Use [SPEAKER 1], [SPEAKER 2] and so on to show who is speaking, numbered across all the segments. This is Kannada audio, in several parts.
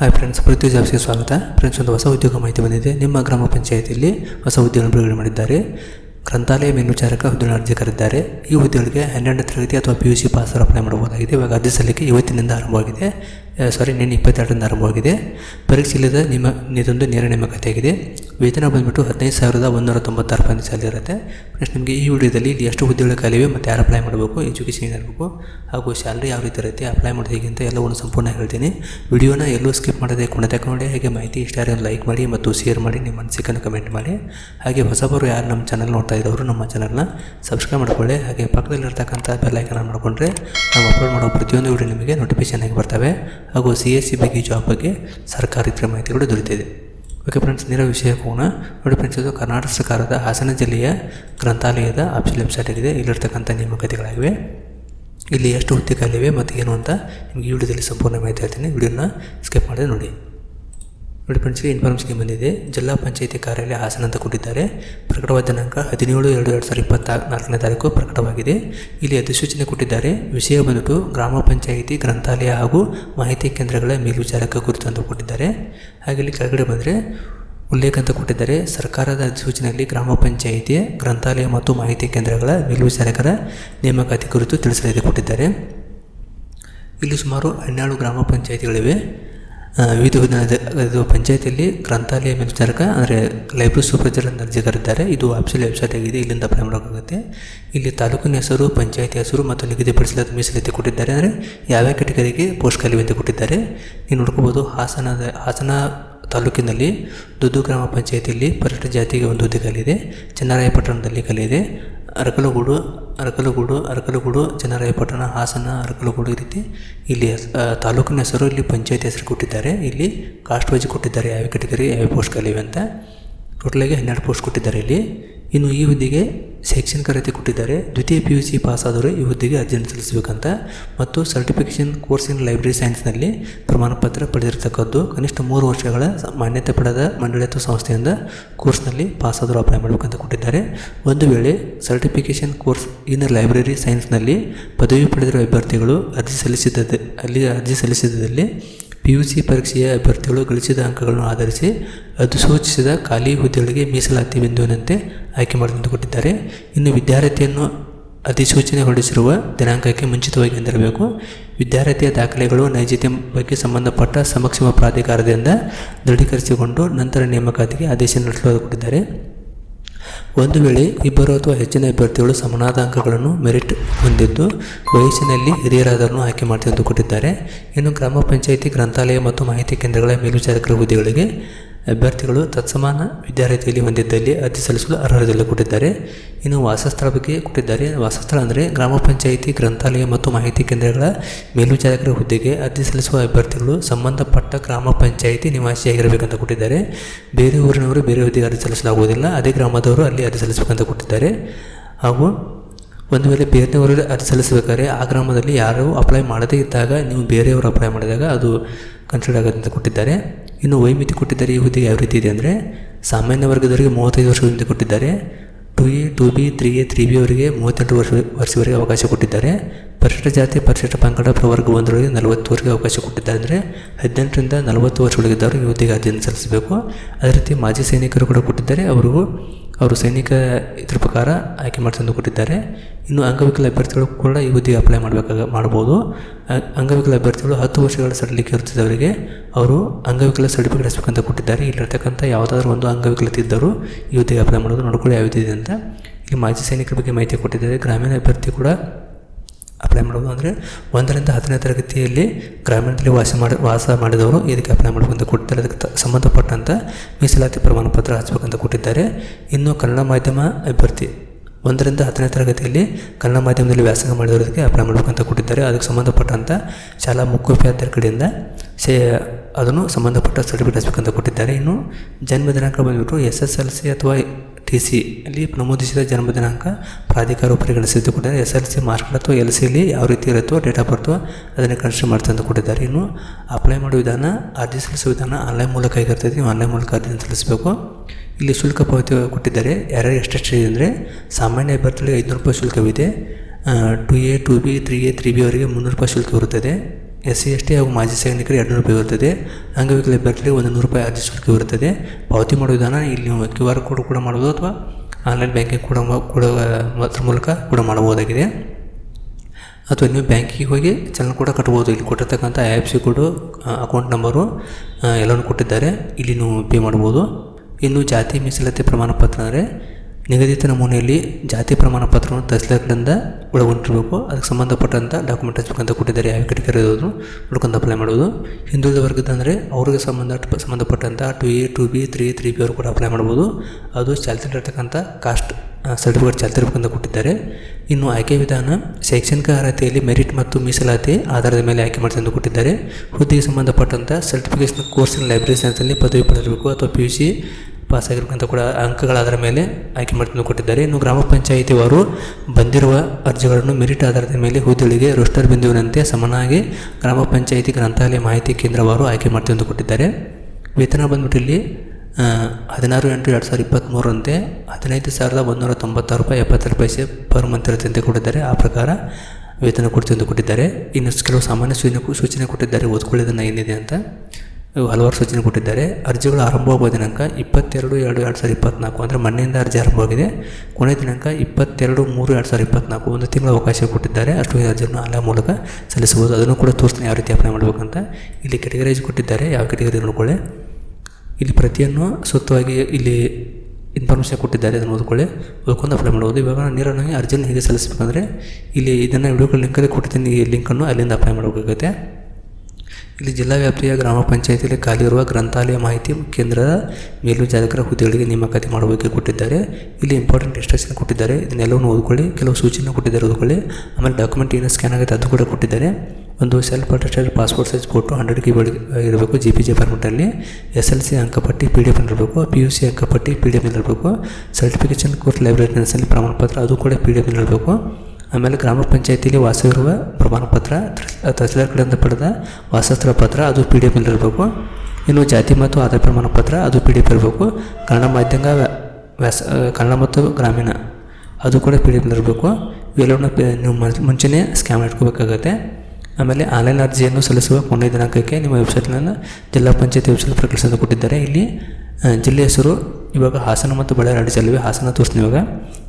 [SPEAKER 1] ಹಾಯ್ ಫ್ರೆಂಡ್ಸ್ ಪೃಥ್ವಿ ಜಾಬ್ಸ್ಗೆ ಸ್ವಾಗತ. ಫ್ರೆಂಡ್ಸ್ ಒಂದು ಹೊಸ ಉದ್ಯೋಗ ಮಾಹಿತಿ ಬಂದಿದೆ. ನಿಮ್ಮ ಗ್ರಾಮ ಪಂಚಾಯತಿಯಲ್ಲಿ ಹೊಸ ಉದ್ಯೋಗ ಬಿಡುಗಡೆ ಮಾಡಿದ್ದಾರೆ. ಗ್ರಂಥಾಲಯ ಮೇಲ್ವಿಚಾರಕ ಹುದ್ದೆ ಅರ್ಜಿ ಕರೆದಿದ್ದಾರೆ ಈ ಹುದ್ದೆಗಳಿಗೆ ಹನ್ನೆರಡನೇ ತರಗತಿ ಅಥವಾ ಪಿ ಯು ಸಿ ಪಾಸರ್ ಅಪ್ಲೈ ಮಾಡಬಹುದಾಗಿದೆ. ಇವಾಗ ಅರ್ಜಿ ಸಲ್ಲಿಕೆ ಇವತ್ತಿನಿಂದ ಆರಂಭವಾಗಿದೆ. ಸಾರಿ ನಿನ್ನೆ ಇಪ್ಪತ್ತೆರಡರಿಂದ ಆರಂಭವಾಗಿದೆ. ಪರೀಕ್ಷೆ ಇಲ್ಲದ ನಿಮ್ಮ, ಇದೊಂದು ನೇರ ನೇಮಕಾತಿಯಾಗಿದೆ. ವೇತನ ಬಂದುಬಿಟ್ಟು ಹದಿನೈದು ಸಾವಿರದ ಒಂದೂರ ತೊಂಬತ್ತಾರು ರೂಪಾಯಿ ಇರುತ್ತೆ. ಫ್ರೆಂಡ್ಸ್ ನಿಮಗೆ ಈ ವಿಡಿಯೋದಲ್ಲಿ ಇಲ್ಲಿ ಎಷ್ಟು ಹುದ್ದೆಗಳು ಖಾಲಿವೆ ಮತ್ತು ಯಾರು ಅಪ್ಲೈ ಮಾಡಬೇಕು ಎಜುಕೇಷನ್ ಏನಿರಬೇಕು ಹಾಗೂ ಸ್ಯಾಲ್ರಿ ಯಾವ ರೀತಿ ಇರುತ್ತೆ ಅಪ್ಲೈ ಮಾಡೋದು ಹೇಗೆ ಅಂತ ಎಲ್ಲವನ್ನು ಸಂಪೂರ್ಣ ಹೇಳ್ತೀನಿ. ವಿಡಿಯೋನ ಎಲ್ಲೂ ಸ್ಕಿಪ್ ಮಾಡದೆ ಕೊನೆ ನೋಡಿ, ಹಾಗೆ ಮಾಹಿತಿ ಇಷ್ಟ ಲೈಕ್ ಮಾಡಿ ಮತ್ತು ಶೇರ್ ಮಾಡಿ ನಿಮ್ಮ ಅನಿಸಿಕೆಯನ್ನು ಕಮೆಂಟ್ ಮಾಡಿ. ಹಾಗೆ ಹೊಸಬರು ಯಾರು ನಮ್ಮ ಚಾನಲ್ ನೋಡ್ತಾ ಇದ್ದವರು ನಮ್ಮ ಚಾನಲ್ನ ಸಬ್ಸ್ಕ್ರೈಬ್ ಮಾಡ್ಕೊಳ್ಳಿ. ಹಾಗೆ ಪಕ್ಕದಲ್ಲಿರ್ತಕ್ಕಂಥ ಬೆಲ್ಲೈಕನ್ನ ಮಾಡಿಕೊಂಡ್ರೆ ನಾವು ಅಪ್ಲೋಡ್ ಮಾಡೋ ಪ್ರತಿಯೊಂದು ವಿಡಿಯೋ ನಿಮಗೆ ನೋಟಿಫಿಕೇಶನ್ ಆಗಿ ಬರ್ತವೆ. ಹಾಗೂ ಸಿ ಎಸ್ ಸಿ ಬಗ್ಗೆ ಜಾಬ್ ಬಗ್ಗೆ ಸರ್ಕಾರಿ ಇತರ ಮಾಹಿತಿಗಳು ದೊರೆತಿದೆ ಓಕೆ ಫ್ರೆಂಡ್ಸ್ ನೇರ ವಿಷಯಕ್ಕೆ ಹೋಗೋಣ ನೋಡಿ ಫ್ರೆಂಡ್ಸ್ ಇದು ಕರ್ನಾಟಕ ಸರ್ಕಾರದ ಹಾಸನ ಜಿಲ್ಲೆಯ ಗ್ರಂಥಾಲಯದ ಆಫೀಷಿಯಲ್ ವೆಬ್ಸೈಟ್ ಆಗಿದೆ. ಇಲ್ಲಿರ್ತಕ್ಕಂಥ ನೇಮಕಾತಿಗಳಾಗಿವೆ ಇಲ್ಲಿ ಎಷ್ಟು ಹುದ್ದೆ ಮತ್ತು ಏನು ಅಂತ ನಿಮಗೆ ಈ ವಿಡಿಯೋದಲ್ಲಿ ಸಂಪೂರ್ಣ ಮಾಹಿತಿ ಹೇಳ್ತೀನಿ. ವಿಡಿಯೋನ ಸ್ಕಿಪ್ ಮಾಡಿದೆ ನೋಡಿ. ನೋಡಿ ಫ್ರೆಂಡ್ಸ್ಗೆ ಗೆ ಬಂದಿದೆ. ಜಿಲ್ಲಾ ಪಂಚಾಯಿತಿ ಕಾರ್ಯಾಲಯ ಹಾಸನ ಅಂತ ಕೊಟ್ಟಿದ್ದಾರೆ. ಪ್ರಕಟವಾದ ದಿನಾಂಕ ಹದಿನೇಳು, ಎರಡು ಎರಡು ಸಾವಿರದ ಇಪ್ಪತ್ತ ನಾಲ್ಕನೇ ತಾರೀಕು ಪ್ರಕಟವಾಗಿದೆ. ಇಲ್ಲಿ ಅಧಿಸೂಚನೆ ಕೊಟ್ಟಿದ್ದಾರೆ. ವಿಷಯ ಬಂದುಬಿಟ್ಟು ಗ್ರಾಮ ಪಂಚಾಯಿತಿ, ಗ್ರಂಥಾಲಯ ಹಾಗೂ ಮಾಹಿತಿ ಕೇಂದ್ರಗಳ ಮೇಲ್ವಿಚಾರಕ ಕುರಿತು ಅಂತ ಕೊಟ್ಟಿದ್ದಾರೆ. ಹಾಗೆ ಇಲ್ಲಿ ಕೆಳಗಡೆ ಬಂದರೆ ಉಲ್ಲೇಖ ಅಂತ ಕೊಟ್ಟಿದ್ದಾರೆ. ಸರ್ಕಾರದ ಅಧಿಸೂಚನೆಯಲ್ಲಿ ಗ್ರಾಮ ಪಂಚಾಯಿತಿ, ಗ್ರಂಥಾಲಯ ಮತ್ತು ಮಾಹಿತಿ ಕೇಂದ್ರಗಳ ಮೇಲ್ವಿಚಾರಕರ ನೇಮಕಾತಿ ಕುರಿತು ತಿಳಿಸಲಿದೆ ಕೊಟ್ಟಿದ್ದಾರೆ. ಇಲ್ಲಿ ಸುಮಾರು ಹನ್ನೆರಡು ಗ್ರಾಮ ಪಂಚಾಯಿತಿಗಳಿವೆ. ವಿವಿಧ ಇದು ಪಂಚಾಯತಿಯಲ್ಲಿ ಗ್ರಂಥಾಲಯ ಮೇಲ್ವಿಚಾರಕ, ಅಂದರೆ ಲೈಬ್ರರಿ ಸೂಪರ್ವೈಸರ್ ಅರ್ಜಿ ಕರೆದಿದ್ದಾರೆ ಇದು ಆಫೀಸಿಯಲ್ ವೆಬ್ಸೈಟ್ ಆಗಿದೆ, ಇಲ್ಲಿಂದ ಅಪ್ಲೈ ಮಾಡೋಕ್ಕಾಗುತ್ತೆ ಇಲ್ಲಿ ತಾಲೂಕಿನ ಹೆಸರು, ಪಂಚಾಯತಿ ಹೆಸರು ಮತ್ತು ನಿಗದಿಪಡಿಸಲಾದ ಮೀಸಲಾತಿ ಕೊಟ್ಟಿದ್ದಾರೆ. ಅಂದರೆ ಯಾವ ಕೆಟಗರಿಗೆ ಪೋಸ್ಟ್ ಖಾಲಿ ಕೊಟ್ಟಿದ್ದಾರೆ. ನೀವು ನೋಡ್ಕೋಬೋದು, ಹಾಸನದ, ಹಾಸನ ತಾಲೂಕಿನಲ್ಲಿ ದುದ್ದು ಗ್ರಾಮ ಪಂಚಾಯತಿಯಲ್ಲಿ ಪರಿಶಿಷ್ಟ ಜಾತಿಗೆ ಒಂದು ಹುದ್ದೆ ಕಲಿದೆ ಚನ್ನರಾಯಪಟ್ಟಣದಲ್ಲಿ ಖಾಲಿದೆ ಅರಕಲಗೂಡು ಅರಕಲಗೂಡು ಅರಕಲಗೂಡು ಚನ್ನರಾಯಪಟ್ಟಣ ಹಾಸನ, ಅರಕಲಗೂಡು ಈ ರೀತಿ ಇಲ್ಲಿ ತಾಲೂಕಿನ ಹೆಸರು ಇಲ್ಲಿ ಪಂಚಾಯತ್ ಹೆಸರು ಕೊಟ್ಟಿದ್ದಾರೆ. ಇಲ್ಲಿ ಕಾಸ್ಟ್ ವೈಸ್ ಕೊಟ್ಟಿದ್ದಾರೆ ಯಾವ ಕ್ಯಾಟಗರಿ, ಯಾವ ಪೋಸ್ಟ್ಗಳಿವೆ ಅಂತ ಟೋಟಲಾಗಿ ಹನ್ನೆರಡು ಪೋಸ್ಟ್ ಕೊಟ್ಟಿದ್ದಾರೆ ಇಲ್ಲಿ. ಇನ್ನು ಈ ಹುದ್ದೆಗೆ ಶೈಕ್ಷಣಿಕ ಅರ್ಹತೆ ಕೊಟ್ಟಿದ್ದಾರೆ. ದ್ವಿತೀಯ ಪಿ ಯು ಸಿ ಪಾಸ್ ಆದರೂ ಈ ಹುದ್ದೆಗೆ ಅರ್ಜಿಯನ್ನು ಸಲ್ಲಿಸಬೇಕಂತ ಮತ್ತು ಸರ್ಟಿಫಿಕೇಷನ್ ಕೋರ್ಸ್ ಇನ್ ಲೈಬ್ರರಿ ಸೈನ್ಸ್ನಲ್ಲಿ ಪ್ರಮಾಣಪತ್ರ ಪಡೆದಿರತಕ್ಕದ್ದು ಕನಿಷ್ಠ ಮೂರು ವರ್ಷಗಳ ಮಾನ್ಯತೆ ಪಡೆದ ಮಂಡಳಿ ಅಥವಾ ಸಂಸ್ಥೆಯಿಂದ ಕೋರ್ಸ್ನಲ್ಲಿ ಆದರೂ ಅಪ್ಲೈ ಮಾಡಬೇಕಂತ ಕೊಟ್ಟಿದ್ದಾರೆ. ಒಂದು ವೇಳೆ ಸರ್ಟಿಫಿಕೇಷನ್ ಕೋರ್ಸ್ ಇನ್ ಲೈಬ್ರರಿ ಸೈನ್ಸ್ನಲ್ಲಿ ಪದವಿ ಪಡೆದಿರುವ ಅಭ್ಯರ್ಥಿಗಳು ಅರ್ಜಿ ಸಲ್ಲಿಸಿದ್ದ ಅಲ್ಲಿ ಅರ್ಜಿ ಸಲ್ಲಿಸಿದಲ್ಲಿ ಪಿ ಯು ಸಿ ಪರೀಕ್ಷೆಯ ಅಭ್ಯರ್ಥಿಗಳು ಗಳಿಸಿದ ಅಂಕಗಳನ್ನು ಆಧರಿಸಿ ಅಧಿಸೂಚಿಸಿದ ಖಾಲಿ ಹುದ್ದೆಗಳಿಗೆ ಮೀಸಲಾತಿ ಬಿಂದುವಿನಂತೆ ಆಯ್ಕೆ ಮಾಡಿದಂತೆ ಕೊಟ್ಟಿದ್ದಾರೆ. ಇನ್ನು ವಿದ್ಯಾರ್ಥಿಯನ್ನು ಅಧಿಸೂಚನೆ ಹೊರಡಿಸಿರುವ ದಿನಾಂಕಕ್ಕೆ ಮುಂಚಿತವಾಗಿ ಎಂದಿರಬೇಕು. ವಿದ್ಯಾರ್ಥಿಯ ದಾಖಲೆಗಳು ನೈಜತೆ ಬಗ್ಗೆ ಸಂಬಂಧಪಟ್ಟ ಸಮಕ್ಷಮ ಪ್ರಾಧಿಕಾರದಿಂದ ದೃಢೀಕರಿಸಿಕೊಂಡು ನಂತರ ನೇಮಕಾತಿಗೆ ಆದೇಶ ನಡೆಸಲು ಕೊಟ್ಟಿದ್ದಾರೆ. ಒಂದು ವೇಳೆ ಇಬ್ಬರು ಅಥವಾ ಹೆಚ್ಚಿನ ಅಭ್ಯರ್ಥಿಗಳು ಸಮನಾದ ಅಂಕಗಳನ್ನು ಮೆರಿಟ್ ಹೊಂದಿದ್ದು, ವಯಸ್ಸಿನಲ್ಲಿ ಹಿರಿಯರಾದರನ್ನು ಆಯ್ಕೆ ಮಾಡಿದೆ ಕೊಟ್ಟಿದ್ದಾರೆ. ಇನ್ನು ಗ್ರಾಮ ಪಂಚಾಯಿತಿ, ಗ್ರಂಥಾಲಯ ಮತ್ತು ಮಾಹಿತಿ ಕೇಂದ್ರಗಳ ಮೇಲ್ವಿಚಾರಕರ ಹುದ್ದೆಗಳಿಗೆ ಅಭ್ಯರ್ಥಿಗಳು ತತ್ಸಮಾನ ವಿದ್ಯಾರ್ಥಿಯಲ್ಲಿ ಹೊಂದಿದ್ದಲ್ಲಿ ಅರ್ಜಿ ಸಲ್ಲಿಸಲು ಅರ್ಹರದಲ್ಲಿ ಕೊಟ್ಟಿದ್ದಾರೆ. ಇನ್ನು ವಾಸಸ್ಥಳ ಬಗ್ಗೆ ಕೊಟ್ಟಿದ್ದಾರೆ. ವಾಸಸ್ಥಳ ಅಂದರೆ ಗ್ರಾಮ ಪಂಚಾಯಿತಿ, ಗ್ರಂಥಾಲಯ ಮತ್ತು ಮಾಹಿತಿ ಕೇಂದ್ರಗಳ ಮೇಲ್ವಿಚಾರಕರ ಹುದ್ದೆಗೆ ಅರ್ಜಿ ಸಲ್ಲಿಸುವ ಅಭ್ಯರ್ಥಿಗಳು ಸಂಬಂಧಪಟ್ಟ ಗ್ರಾಮ ಪಂಚಾಯಿತಿ ನಿವಾಸಿಯಾಗಿರಬೇಕಂತ ಕೊಟ್ಟಿದ್ದಾರೆ. ಬೇರೆ ಊರಿನವರು ಬೇರೆ ಹುದ್ದೆಗೆ ಅರ್ಜಿ ಸಲ್ಲಿಸಲಾಗುವುದಿಲ್ಲ. ಅದೇ ಗ್ರಾಮದವರು ಅಲ್ಲಿ ಅರ್ಜಿ ಸಲ್ಲಿಸಬೇಕಂತ ಕೊಟ್ಟಿದ್ದಾರೆ. ಹಾಗೂ ಒಂದು ವೇಳೆ ಬೇರೆಯವರು ಅರ್ಜಿ ಸಲ್ಲಿಸಬೇಕಾದ್ರೆ ಆ ಗ್ರಾಮದಲ್ಲಿ ಯಾರು ಅಪ್ಲೈ ಮಾಡದೇ ಇದ್ದಾಗ, ನೀವು ಬೇರೆಯವರು ಅಪ್ಲೈ ಮಾಡಿದಾಗ ಅದು ಕನ್ಸಿಡರ್ ಆಗುತ್ತೆ ಅಂತ ಕೊಟ್ಟಿದ್ದಾರೆ. ಇನ್ನು ವೈಮಿತಿ ಕೊಟ್ಟಿದ್ದಾರೆ ಈ ಯಾವ ರೀತಿ ಇದೆ ಅಂದರೆ ಸಾಮಾನ್ಯ ವರ್ಗದವರಿಗೆ ಮೂವತ್ತೈದು ವರ್ಷ ವೈಮಿತಿ ಕೊಟ್ಟಿದ್ದಾರೆ. Two A, two B, three A, three B ಅವರಿಗೆ ಮೂವತ್ತೆಂಟು ವರ್ಷ ವರ್ಷವರೆಗೆ ಅವಕಾಶ ಕೊಟ್ಟಿದ್ದಾರೆ. ಪರಿಶಿಷ್ಟ ಜಾತಿ, ಪರಿಶಿಷ್ಟ ಪಂಗಡ, ಪ್ರವರ್ಗ ಒಂದರೊಳಗೆ ನಲವತ್ತು ವರ್ಷಕ್ಕೆ ಅವಕಾಶ ಕೊಟ್ಟಿದ್ದಾರೆ ಅಂದರೆ ಹದಿನೆಂಟರಿಂದ ನಲವತ್ತು ವರ್ಷದೊಳಗಿದ್ದವರು ಈ ಹುದ್ದೆಗೆ ಅರ್ಜಿಯನ್ನು ಸಲ್ಲಿಸಬೇಕು. ಅದೇ ರೀತಿ ಮಾಜಿ ಸೈನಿಕರು ಕೂಡ ಕೊಟ್ಟಿದ್ದಾರೆ. ಅವರಿಗೂ ಅವರು ಸೈನಿಕ ಇದ್ರ ಪ್ರಕಾರ ಆಯ್ಕೆ ಮಾಡಿಸಲು ಕೊಟ್ಟಿದ್ದಾರೆ ಇನ್ನು ಅಂಗವಿಕಲ ಅಭ್ಯರ್ಥಿಗಳು ಕೂಡ ಈ ಹುದ್ದೆಗೆ ಅಪ್ಲೈ ಮಾಡಬೇಕಾಗ, ಮಾಡ್ಬೋದು. ಅಂಗವಿಕಲ ಅಭ್ಯರ್ಥಿಗಳು ಹತ್ತು ವರ್ಷಗಳ ಸಡಿಲಿಕೆ ಇರುತ್ತಿದ್ದವರಿಗೆ ಅವರು ಅಂಗವಿಕಲ ಸರ್ಟಿಫಿಕೇಟ್ ಹಚ್ಚಬೇಕಂತ ಕೊಟ್ಟಿದ್ದಾರೆ. ಇಲ್ಲಿರ್ತಕ್ಕಂಥ ಯಾವುದಾದ್ರೂ ಒಂದು ಅಂಗವಿಕಲತೆ ಇದ್ದರು ಈ ಹುದ್ದೆಗೆ ಅಪ್ಲೈ ಮಾಡೋದು ನೋಡ್ಕೊಳ್ಳಿ ಯಾವ ಇದೆ ಅಂತ. ಇಲ್ಲಿ ಮಾಜಿ ಸೈನಿಕರ ಬಗ್ಗೆ ಮಾಹಿತಿ ಕೊಟ್ಟಿದ್ದಾರೆ. ಗ್ರಾಮೀಣ ಅಭ್ಯರ್ಥಿ ಕೂಡ ಅಪ್ಲೈ ಮಾಡೋದು ಅಂದರೆ ಒಂದರಿಂದ ಹತ್ತನೇ ತರಗತಿಯಲ್ಲಿ ಗ್ರಾಮೀಣದಲ್ಲಿ ವಾಸ ಮಾಡಿ, ವಾಸ ಮಾಡಿದವರು ಇದಕ್ಕೆ ಅಪ್ಲೈ ಮಾಡಬೇಕಂತ ಕೊಟ್ಟಿದ್ದಾರೆ. ಅದಕ್ಕೆ ಸಂಬಂಧಪಟ್ಟಂಥ ಮೀಸಲಾತಿ ಪ್ರಮಾಣ ಪತ್ರ ಹಚ್ಚಬೇಕಂತ ಕೊಟ್ಟಿದ್ದಾರೆ. ಇನ್ನು ಕನ್ನಡ ಮಾಧ್ಯಮ ಅಭ್ಯರ್ಥಿ ಒಂದರಿಂದ ಹತ್ತನೇ ತರಗತಿಯಲ್ಲಿ ಕನ್ನಡ ಮಾಧ್ಯಮದಲ್ಲಿ ವ್ಯಾಸಂಗ ಮಾಡಿದವರಿಗೆ ಅಪ್ಲೈ ಮಾಡಬೇಕಂತ ಕೊಟ್ಟಿದ್ದಾರೆ. ಅದಕ್ಕೆ ಸಂಬಂಧಪಟ್ಟಂಥ ಶಾಲಾ ಮುಖ್ಯೋಪಾಧ್ಯಾಯರ ಕಡೆಯಿಂದ ಸೇ ಅದನ್ನು ಸಂಬಂಧಪಟ್ಟ ಸರ್ಟಿಫಿಕೇಟ್ ಹಚ್ಚಬೇಕಂತ ಕೊಟ್ಟಿದ್ದಾರೆ. ಇನ್ನು ಜನ್ಮ ದಿನಾಂಕ ಬಂದುಬಿಟ್ಟು ಎಸ್ ಎಸ್ ಎಲ್ ಸಿ ಅಥವಾ ಟಿ ಸಿ ಅಲ್ಲಿ ನಮೂದಿಸಿದ ಜನ್ಮ ದಿನಾಂಕ ಪ್ರಾಧಿಕಾರ ಪರಿಗಣಿಸಿದ್ದು ಕೊಟ್ಟಿದ್ದಾರೆ ಎಸ್ ಎಲ್ ಸಿ ಮಾರ್ಕ್ಸ್ ಅಥವಾ ಎಲ್ ಸಿಲಿ ಯಾವ ರೀತಿ ಇರುತ್ತೋ, ಡೇಟ್ ಆಫ್ ಬರ್ತೋ ಅದನ್ನು ಕನ್ಸಿಡರ್ ಮಾಡ್ತಾ ಅಂತ ಕೊಟ್ಟಿದ್ದಾರೆ. ಇನ್ನು ಅಪ್ಲೈ ಮಾಡೋ ವಿಧಾನ, ಅರ್ಜಿ ಸಲ್ಲಿಸೋ ವಿಧಾನ ಆನ್ಲೈನ್ ಮೂಲಕ ಹೇಗಿರ್ತದೆ ನೀವು ಆನ್ಲೈನ್ ಮೂಲಕ ಅರ್ಜಿಯನ್ನು ಸಲ್ಲಿಸಬೇಕು. ಇಲ್ಲಿ ಶುಲ್ಕ ಪಾವತಿ ಕೊಟ್ಟಿದ್ದಾರೆ. ಯಾರ್ಯಾರು ಎಷ್ಟೆಷ್ಟು ಅಂದರೆ ಸಾಮಾನ್ಯ ಅಭ್ಯರ್ಥಿಗಳಿಗೆ ಐದುನೂರು ರೂಪಾಯಿ ಶುಲ್ಕವಿದೆ. Two A two B three A three B ಅವರಿಗೆ ಮುನ್ನೂರು ರೂಪಾಯಿ ಶುಲ್ಕ ಇರುತ್ತದೆ. ಎಸ್ ಸಿ ಎಸ್ ಟಿ ಹಾಗೂ ಮಾಜಿ ಸೈನಿಕರಿಗೆ ಎರಡು ರೂಪಾಯಿ ಇರುತ್ತದೆ ಅಂಗವಿಕಲ ಅಭ್ಯರ್ಥಿಗಳಿಗೆ ಒಂದು ನೂರು ರೂಪಾಯಿ ಅರ್ಜಿ ಶುಲ್ಕ ಇರುತ್ತದೆ ಪಾವತಿ ಮಾಡುವ ವಿಧಾನ ಇಲ್ಲಿ ನೀವು ಕ್ಯೂ ಆರ್ ಕೋಡ್ ಕೂಡ ಮಾಡ್ಬೋದು ಅಥವಾ ಆನ್ಲೈನ್ ಬ್ಯಾಂಕಿಂಗ್ ಕೂಡ ಕೂಡ ಅದ್ರ ಮೂಲಕ ಕೂಡ ಮಾಡಬಹುದಾಗಿದೆ. ಅಥವಾ ನೀವು ಬ್ಯಾಂಕಿಗೆ ಹೋಗಿ ಚಲನ್ ಕೂಡ ಕಟ್ಬೋದು. ಇಲ್ಲಿ ಕೊಟ್ಟಿರ್ತಕ್ಕಂಥ I F C code account number ಎಲ್ಲವನ್ನು ಕೊಟ್ಟಿದ್ದಾರೆ. ಇಲ್ಲಿ ನೀವು ಪೇ ಮಾಡ್ಬೋದು ಇನ್ನು ಜಾತಿ ಮೀಸಲಾತಿ ಪ್ರಮಾಣ ಪತ್ರ ಅಂದರೆ ನಿಗದಿತ ನಮೂನೆಯಲ್ಲಿ ಜಾತಿ ಪ್ರಮಾಣ ಪತ್ರವನ್ನು ತಹಸೀಲ್ದಾರ್ಗಳಿಂದ ಒಳಗೊಂಡಿರಬೇಕು. ಅದಕ್ಕೆ ಸಂಬಂಧಪಟ್ಟಂಥ ಡಾಕ್ಯುಮೆಂಟ್ ಹಚ್ಬೇಕಂತ ಕೊಟ್ಟಿದ್ದಾರೆ. ಯಾವ ಕೆಟಗರಿ ಇರೋದು ನೋಡ್ಕೊಂಡು ಅಪ್ಲೈ ಮಾಡೋದು. ಹಿಂದುಳಿದ ವರ್ಗದ ಅಂದರೆ ಅವ್ರಿಗೆ ಸಂಬಂಧ ಸಂಬಂಧಪಟ್ಟಂಥ two A two B three three B ಅವರು ಕೂಡ ಅಪ್ಲೈ ಮಾಡ್ಬೋದು. ಅದು ಚಾಲ್ತಿರ್ತಕ್ಕಂಥ ಕಾಸ್ಟ್ ಸರ್ಟಿಫಿಕೇಟ್ ಚಾಲ್ತಿರ್ಬೇಕಂತ ಕೊಟ್ಟಿದ್ದಾರೆ. ಇನ್ನು ಆಯ್ಕೆ ವಿಧಾನ ಶೈಕ್ಷಣಿಕ ಅರ್ಹತೆಯಲ್ಲಿ ಮೆರಿಟ್ ಮತ್ತು ಮೀಸಲಾತಿ ಆಧಾರದ ಮೇಲೆ ಆಯ್ಕೆ ಮಾಡಿಸಿ ಎಂದು ಕೊಟ್ಟಿದ್ದಾರೆ. ಹುದ್ದೆಗೆ ಸಂಬಂಧಪಟ್ಟಂಥ ಸರ್ಟಿಫಿಕೇಷನ್ ಕೋರ್ಸಿನ ಲೈಬ್ರರಿ ಸೈನ್ಸಲ್ಲಿ ಪದವಿ ಪಡೆದಿರಬೇಕು ಅಥವಾ ಪಿ ಯು ಸಿ ಪಾಸ್ ಆಗಿರ್ಬೇಕಂತ ಕೂಡ ಅಂಕಗಳ ಅದರ ಮೇಲೆ ಆಯ್ಕೆ ಮಾಡಿಕೊಂಡು ಕೊಟ್ಟಿದ್ದಾರೆ ಇನ್ನು ಗ್ರಾಮ ಪಂಚಾಯಿತಿಯವರು ಬಂದಿರುವ ಅರ್ಜಿಗಳನ್ನು ಮೆರಿಟ್ ಆಧಾರದ ಮೇಲೆ ಹುದ್ದೆಗಳಿಗೆ ರೋಸ್ಟರ್ ಬಿಂದುವಿನಂತೆ ಸಮನಾಗಿ ಗ್ರಾಮ ಪಂಚಾಯಿತಿ ಗ್ರಂಥಾಲಯ ಮಾಹಿತಿ ಕೇಂದ್ರವಾರು ಆಯ್ಕೆ ಮಾಡ್ತೀವಿ ಕೊಟ್ಟಿದ್ದಾರೆ ವೇತನ ಬಂದ್ಬಿಟ್ಟು ಇಲ್ಲಿ ಹದಿನಾರು ಎಂಟು ಎರಡು ಸಾವಿರದ ಇಪ್ಪತ್ತ್ಮೂರರಂತೆ ಹದಿನೈದು ಸಾವಿರದ ಒಂದುನೂರ ತೊಂಬತ್ತಾರು ರೂಪಾಯಿ ಎಪ್ಪತ್ತೆರಡು ಪೈಸೆ ಪರ್ ಮಂತ್ ಇರುತ್ತೆ ಅಂತ ಕೊಟ್ಟಿದ್ದಾರೆ. ಆ ಪ್ರಕಾರ ವೇತನ ಕೊಡ್ತೀವಿ ಕೊಟ್ಟಿದ್ದಾರೆ ಇನ್ನು ಕೆಲವು ಸಾಮಾನ್ಯ ಸೂಚನೆ ಸೂಚನೆ ಕೊಟ್ಟಿದ್ದಾರೆ. ಓದ್ಕೊಳ್ಳೋದನ್ನು ಏನಿದೆ ಅಂತ. ಹಲವಾರು ಸೂಚನೆ ಕೊಟ್ಟಿದ್ದಾರೆ. ಅರ್ಜಿಗಳು ಆರಂಭವಾಗುವ ದಿನಾಂಕ ಇಪ್ಪತ್ತೆರಡು ಎರಡು ಎರಡು ಸಾವಿರದ ಇಪ್ಪತ್ತ್ನಾಲ್ಕು ಅಂದರೆ ಮೊನ್ನೆಯಿಂದ ಅರ್ಜಿ ಆರಂಭವಾಗಿದೆ ಕೊನೆಯ ದಿನಾಂಕ ಇಪ್ಪತ್ತೆರಡು ಮೂರು ಎರಡು ಸಾವಿರದ ಇಪ್ಪತ್ತ್ನಾಲ್ಕು ಒಂದು ತಿಂಗಳ ಅವಕಾಶ ಕೊಟ್ಟಿದ್ದಾರೆ. ಅಷ್ಟು ಅರ್ಜಿಯನ್ನು ಆನ್ಲೈನ್ ಮೂಲಕ ಸಲ್ಲಿಸಬಹುದು. ಅದನ್ನು ಕೂಡ ತೋರಿಸ್ತೀನಿ ಯಾವ ರೀತಿ ಅಪ್ಲೈ ಮಾಡಬೇಕಂತ. ಇಲ್ಲಿ ಕೆಟಗರೈಸ್ ಕೊಟ್ಟಿದ್ದಾರೆ. ಯಾವ ಕೆಟಗರಿ ನೋಡ್ಕೊಳ್ಳಿ. ಇಲ್ಲಿ ಪ್ರತಿಯನ್ನು ಸೂಕ್ತವಾಗಿ ಇಲ್ಲಿ ಇನ್ಫಾರ್ಮೇಷನ್ ಕೊಟ್ಟಿದ್ದಾರೆ. ಅದನ್ನು ಓದ್ಕೊಳ್ಳಿ. ಓದ್ಕೊಂಡು ಅಪ್ಲೈ ಮಾಡ್ಬೋದು. ಇವಾಗ ನೀರನ್ನು ಅರ್ಜಿಯನ್ನು ಹೇಗೆ ಸಲ್ಲಿಸಬೇಕಂದ್ರೆ ಇಲ್ಲಿ ಇದನ್ನು ವಿಡಿಯೋ ಲಿಂಕಲ್ಲಿ ಕೊಟ್ಟಿದ್ದೀನಿ ಈ ಲಿಂಕನ್ನು ಅಲ್ಲಿಂದ ಅಪ್ಲೈ ಮಾಡಬೇಕಾಗುತ್ತೆ. ಇಲ್ಲಿ ಜಿಲ್ಲಾ ವ್ಯಾಪ್ತಿಯ ಗ್ರಾಮ ಪಂಚಾಯಿತಿಯಲ್ಲಿ ಖಾಲಿ ಇರುವ ಗ್ರಂಥಾಲಯ ಮಾಹಿತಿ ಕೇಂದ್ರದ ಮೇಲ್ವಿಚಾರಕರ ಹುದ್ದೆಗಳಿಗೆ ನೇಮಕಾತಿ ಮಾಡುವಿಕೆ ಕೊಟ್ಟಿದ್ದಾರೆ. ಇಲ್ಲಿ ಇಂಪಾರ್ಟೆಂಟ್ ಇನ್ಸ್ಟ್ರಕ್ಷನ್ ಕೊಟ್ಟಿದ್ದಾರೆ. ಇದನ್ನೆಲ್ಲವನ್ನು ಓದ್ಕೊಳ್ಳಿ, ಕೆಲವು ಸೂಚನೆ ಕೊಟ್ಟಿದ್ದಾರೆ ಓದ್ಕೊಳ್ಳಿ. ಆಮೇಲೆ ಡಾಕ್ಯುಮೆಂಟ್ ಏನು ಸ್ಕ್ಯಾನ್ ಆಗುತ್ತೆ ಅದು ಕೂಡ ಕೊಟ್ಟಿದ್ದಾರೆ. ಒಂದು self attested passport size photo hundred K ಇರಬೇಕು ಜಿ ಪಿ ಜಿ ಫಾರ್ಮೆಟಲ್ಲಿ ಎಸ್ ಎಲ್ ಸಿ ಅಂಕಪಟ್ಟಿ ಪಿ ಡಿ ಎಫ್ ಇರಬೇಕು ಪಿ ಯು ಸಿ ಅಂಕಪಟ್ಟಿ ಪಿ ಡಿ ಎಫ್ ಇರಬೇಕು. ಸರ್ಟಿಫಿಕೇಷನ್ ಕೋರ್ಸ್ ಲೈಬ್ರರಿ ಪ್ರಮಾಣಪತ್ರ ಅದು ಕೂಡ ಪಿ ಡಿ ಎಫ್ ಇರಬೇಕು. ಆಮೇಲೆ ಗ್ರಾಮ ಪಂಚಾಯತಿಯಲ್ಲಿ ವಾಸವಿರುವ ಪ್ರಮಾಣ ಪತ್ರ ತಹಸ್- ತಹಸೀಲ್ದಾರ್ ಕಡೆಯಿಂದ ಪಡೆದ ವಾಸಸ್ಥಳ ಪತ್ರ, ಅದು ಪಿ ಡಿ ಎಫ್ನಲ್ಲಿರಬೇಕು ಇನ್ನು ಜಾತಿ ಮತ್ತು ಆದಾಯ ಪ್ರಮಾಣ ಪತ್ರ, ಅದು ಪಿ ಡಿ ಎಫ್ ಇರಬೇಕು. ಕನ್ನಡ ಮಾಧ್ಯಮ ವ್ಯಾ- ವ್ಯಾಸ ಕನ್ನಡ ಮತ್ತು ಗ್ರಾಮೀಣ, ಅದು ಕೂಡ ಪಿ ಡಿ ಎಫ್ನಲ್ಲಿರಬೇಕು ಇವೆಲ್ಲವನ್ನ ನೀವು ಮುಂಚೆನೇ ಸ್ಕ್ಯಾನ್ ಇಟ್ಕೋಬೇಕಾಗತ್ತೆ ಆಮೇಲೆ ಆನ್ಲೈನ್ ಅರ್ಜಿಯನ್ನು ಸಲ್ಲಿಸುವ ಕೊನೆಯ ದಿನಾಂಕಕ್ಕೆ ನಿಮ್ಮ ವೆಬ್ಸೈಟ್ನ ಜಿಲ್ಲಾ ಪಂಚಾಯತಿ ವೆಬ್ಸೈಟ್ ಪ್ರಕಟಿಸಲು ಕೊಟ್ಟಿದ್ದಾರೆ. ಇಲ್ಲಿ ಜಿಲ್ಲೆ ಹೆಸರು ಇವಾಗ ಹಾಸನ ಮತ್ತು ಬಳ್ಳಾರಿ ಜಿಲ್ಲೆವೆ ಹಾಸನ ತೋರಿಸ್ತೀನಿ ಇವಾಗ.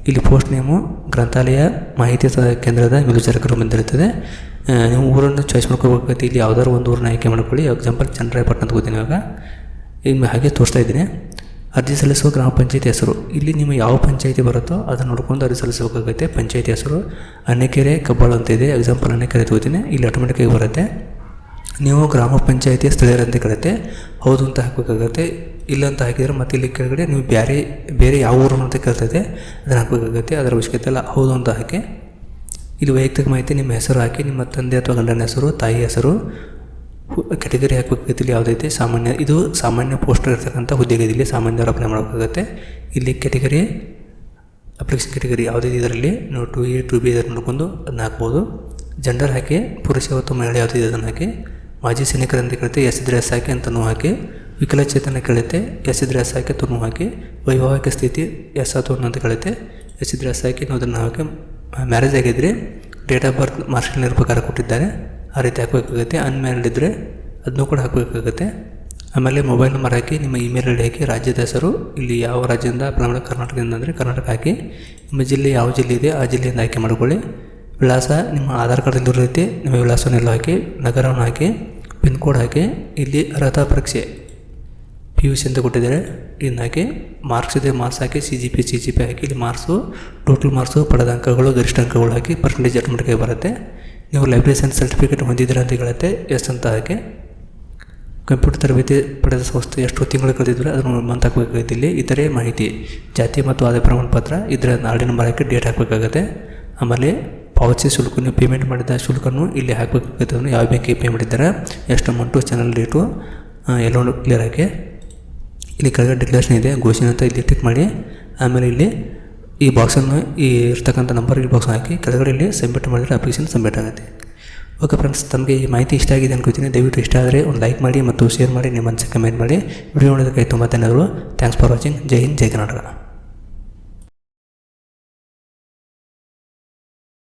[SPEAKER 1] ಇಲ್ಲಿ ಪೋಸ್ಟ್ ನೇಮು ಗ್ರಂಥಾಲಯ, ಮಾಹಿತಿ ಕೇಂದ್ರದ ಮೇಲ್ವಿಚಾರಕರು ಬಂದಿರುತ್ತದೆ. ನೀವು ಊರನ್ನು ಚಾಯ್ಸ್ ಮಾಡ್ಕೋಬೇಕಾಗುತ್ತೆ ಇಲ್ಲಿ ಯಾವ್ದಾದ್ರು ಒಂದು ಊರನ್ನ ಆಯ್ಕೆ ಮಾಡ್ಕೊಳ್ಳಿ. ಎಕ್ಸಾಂಪಲ್ ಚಂದ್ರಾಯಪಟ್ಟಣ ಅಂತ ಗೊತ್ತೀನಿ ಇವಾಗ ಈಗ ಹಾಗೆ ತೋರಿಸ್ತಾ ಇದ್ದೀನಿ. ಅರ್ಜಿ ಸಲ್ಲಿಸುವ ಗ್ರಾಮ ಪಂಚಾಯತಿ ಹೆಸರು. ಇಲ್ಲಿ ನಿಮ್ಮ ಯಾವ ಪಂಚಾಯತಿ ಬರುತ್ತೋ ಅದನ್ನು ನೋಡ್ಕೊಂಡು ಅರ್ಜಿ ಸಲ್ಲಿಸಬೇಕಾಗುತ್ತೆ ಪಂಚಾಯತಿ ಹೆಸರು. ಅನೇಕೆರೆ, ಕಬ್ಬಾಳು ಅಂತ ಇದೆ. ಎಕ್ಸಾಂಪಲ್ ಅನೇಕೆರೆ ತಗೋತೀನಿ. ಇಲ್ಲಿ ಆಟೋಮೆಟಿಕ್ಕಾಗಿ ಬರುತ್ತೆ. ನೀವು ಗ್ರಾಮ ಪಂಚಾಯಿತಿಯ ಸ್ಥಳೀಯರಂತ ಕೇಳುತ್ತೆ ಹೌದು ಅಂತ ಹಾಕಬೇಕಾಗತ್ತೆ. ಇಲ್ಲ ಅಂತ ಹಾಕಿದರೆ ಮತ್ತೆ ಇಲ್ಲಿ ಕೆಳಗಡೆ ನೀವು ಬೇರೆ ಬೇರೆ ಯಾವ ಊರು ಅಂತ ಕೇಳ್ತೈತೆ ಅದನ್ನು ಹಾಕಬೇಕಾಗತ್ತೆ. ಅದರ ಅವಶ್ಯಕತೆ ಎಲ್ಲ ಹೌದು ಅಂತ ಹಾಕಿ. ಇಲ್ಲಿ ವೈಯಕ್ತಿಕ ಮಾಹಿತಿ ನಿಮ್ಮ ಹೆಸರು ಹಾಕಿ, ನಿಮ್ಮ ತಂದೆ ಅಥವಾ ಗಂಡನ ಹೆಸರು, ತಾಯಿ ಹೆಸರು ಕೆಟಗರಿ ಹಾಕಬೇಕಾಗುತ್ತೆ. ಇಲ್ಲಿ ಯಾವುದೈತೆ ಸಾಮಾನ್ಯ, ಇದು ಸಾಮಾನ್ಯ ಪೋಸ್ಟರ್ ಇರ್ತಕ್ಕಂಥ ಹುದ್ದೆಗೆ ಇಲ್ಲಿ ಸಾಮಾನ್ಯದವರು ಅಪ್ಲೈ ಮಾಡಬೇಕಾಗುತ್ತೆ. ಇಲ್ಲಿ ಕೆಟಗರಿ ಅಪ್ಲಿಕೇಶನ್ ಕೆಟಗರಿ ಯಾವುದಿದೆ ಇದರಲ್ಲಿ? ನೀವು ಟು ಎ, ಟು ಬಿ ಇದನ್ನು ನೋಡ್ಕೊಂಡು ಅದನ್ನ ಹಾಕ್ಬೋದು. ಜೆಂಡರ್ ಹಾಕಿ, ಪುರುಷ ಮತ್ತು ಮಹಿಳೆ ಯಾವುದಿದೆ ಅದನ್ನು ಹಾಕಿ. ಮಾಜಿ ಸೈನಿಕರಂತ ಕೇಳುತ್ತೆ ಎಸ್ ಇದ್ರೆ ಎಸ್ ಹಾಕಿ ಅಂತಲೂ ಹಾಕಿ ವಿಕಲಚೇತನ ಕೇಳುತ್ತೆ ಎಸ್ ಇದ್ರೆ ಎಸ್ ಹಾಕಿ ತುಂಬ ಹಾಕಿ, ವೈವಾಹಿಕ ಸ್ಥಿತಿ ಎಸ್ ಅಥವಾ ಅಂತ ಕೇಳುತ್ತೆ ಎಸ್ ಇದ್ರೆ ಎಸ್ ಹಾಕಿ ಅನ್ನೋದನ್ನು ಹಾಕಿ ಮ್ಯಾರೇಜ್ ಆಗಿದ್ದರೆ ಡೇಟ್ ಆಫ್ ಬರ್ತ್ ಮಾರ್ಷಲ್ ಪ್ರಕಾರ ಕೊಟ್ಟಿದ್ದಾರೆ. ಆ ರೀತಿ ಹಾಕಬೇಕಾಗುತ್ತೆ. ಅನ್ಮ್ಯಾರಿಡ್ ಇದ್ದರೆ ಅದನ್ನೂ ಕೂಡ ಹಾಕಬೇಕಾಗುತ್ತೆ. ಆಮೇಲೆ ಮೊಬೈಲ್ ನಂಬರ್ ಹಾಕಿ, ನಿಮ್ಮ ಇಮೇಲ್ ಐ ಡಿ ಹಾಕಿ, ರಾಜ್ಯದ ಹೆಸರು, ಇಲ್ಲಿ ಯಾವ ರಾಜ್ಯದಿಂದ ಕರ್ನಾಟಕದಿಂದ ಅಂದರೆ ಕರ್ನಾಟಕ ಹಾಕಿ, ನಿಮ್ಮ ಜಿಲ್ಲೆ ಯಾವ ಜಿಲ್ಲೆ ಇದೆ, ಆ ಜಿಲ್ಲೆಯಿಂದ ಆಯ್ಕೆ ಮಾಡ್ಕೊಳ್ಳಿ. ವಿಳಾಸ ನಿಮ್ಮ ಆಧಾರ್ ಕಾರ್ಡಲ್ಲಿ ಇರೋ ರೀತಿ ನಿಮ್ಮ ವಿಳಾಸವನ್ನೆಲ್ಲ ಹಾಕಿ, ನಗರವನ್ನು ಹಾಕಿ, ಪಿನ್ ಕೋಡ್ ಹಾಕಿ, ಇಲ್ಲಿ ಅರ್ಹತಾ ಪರೀಕ್ಷೆ ಪಿ ಯು ಸಿ ಅಂತ ಕೊಟ್ಟಿದ್ದಾರೆ. ಇದನ್ನ ಹಾಕಿ ಮಾರ್ಕ್ಸ್ ಇದೆ, ಮಾರ್ಕ್ಸ್ ಹಾಕಿ C G P, C G P ಹಾಕಿ ಇಲ್ಲಿ ಮಾರ್ಕ್ಸು, ಟೋಟಲ್ ಮಾರ್ಕ್ಸು ಪಡೆದ ಅಂಕಗಳು ಗರಿಷ್ಠ ಅಂಕಗಳು ಹಾಕಿ ಪರ್ಸೆಂಟೇಜ್ ಆಟೋಮೆಟಿಕಾಗಿ ಬರುತ್ತೆ. ನೀವು ಲೈಬ್ರೇಷನ್ ಸರ್ಟಿಫಿಕೇಟ್ ಹೊಂದಿದ್ದೀರಾ ಅಂತ ಹೇಳುತ್ತೆ ಎಸ್ ಅಂತ ಹಾಕಿ. ಕಂಪ್ಯೂಟರ್ ತರಬೇತಿ ಪಡೆದ ಸಂಸ್ಥೆ ಎಷ್ಟು ತಿಂಗಳು ಕಳೆದಿದ್ರೆ ಅದನ್ನು ಮಂತ್ ಹಾಕಬೇಕಾಗುತ್ತೆ ಇಲ್ಲಿ. ಇತರೆ ಮಾಹಿತಿ, ಜಾತಿ ಮತ್ತು ಆದಾಯ ಪ್ರಮಾಣ ಪತ್ರ ಇದರ ನಾಡಿನ ಹಾಕಿ ಡೇಟ್ ಹಾಕಬೇಕಾಗುತ್ತೆ. ಆಮೇಲೆ ಪಾವತಿ ಶುಲ್ಕ ನೀವು ಪೇಮೆಂಟ್ ಮಾಡಿದ ಶುಲ್ಕನ್ನು ಇಲ್ಲಿ ಹಾಕಬೇಕಾಗುತ್ತೆ. ಯಾವ ಬ್ಯಾಂಕಿಗೆ ಪೇ ಮಾಡಿದ್ದಾರೆ? ಎಷ್ಟು ಅಮೌಂಟು ಚಾನಲ್ ಡೇಟು ಎಲ್ಲೋನು ಕ್ಲಿಯರ್ ಆಗಿ. ಇಲ್ಲಿ ಕೆಳಗಡೆ ಡಿಕ್ಲೇಷನ್ ಇದೆ, ಘೋಷಣೆ ಅಂತ ಇಲ್ಲಿ ಕ್ಲಿಕ್ ಮಾಡಿ. ಆಮೇಲೆ ಇಲ್ಲಿ ಈ ಬಾಕ್ಸನ್ನು ಈ ಇರ್ತಕ್ಕಂಥ ನಂಬರ್ ಈ ಬಾಕ್ಸ್ ಹಾಕಿ, ಕೆಳಗಡೆ ಇಲ್ಲಿ ಸಬ್ಮಿಟ್ ಮಾಡಿದರೆ ಅಪ್ಲಿಕೇಶನ್ ಸಬ್ಮಿಟ್ ಆಗುತ್ತೆ. ಓಕೆ ಫ್ರೆಂಡ್ಸ್ ತಮಗೆ ಈ ಮಾಹಿತಿ ಇಷ್ಟ ಆಗಿದೆ ಅನ್ಕೋತೀನಿ ದಯವಿಟ್ಟು ಇಷ್ಟ ಆದರೆ ಒಂದು ಲೈಕ್ ಮಾಡಿ ಮತ್ತು ಶೇರ್ ಮಾಡಿ, ನಿಮ್ಮ ಮನಸ್ಸಿಗೆ ಕಮೆಂಟ್ ಮಾಡಿ. ವಿಡಿಯೋ ನೋಡೋದಕ್ಕೆ ತುಂಬ ಧನ್ಯವಾದಗಳು. ಥ್ಯಾಂಕ್ಸ್ ಫಾರ್ ವಾಚಿಂಗ್ ಜೈ ಹಿಂದ್, ಜೈ ಕರ್ನಾಟಕ.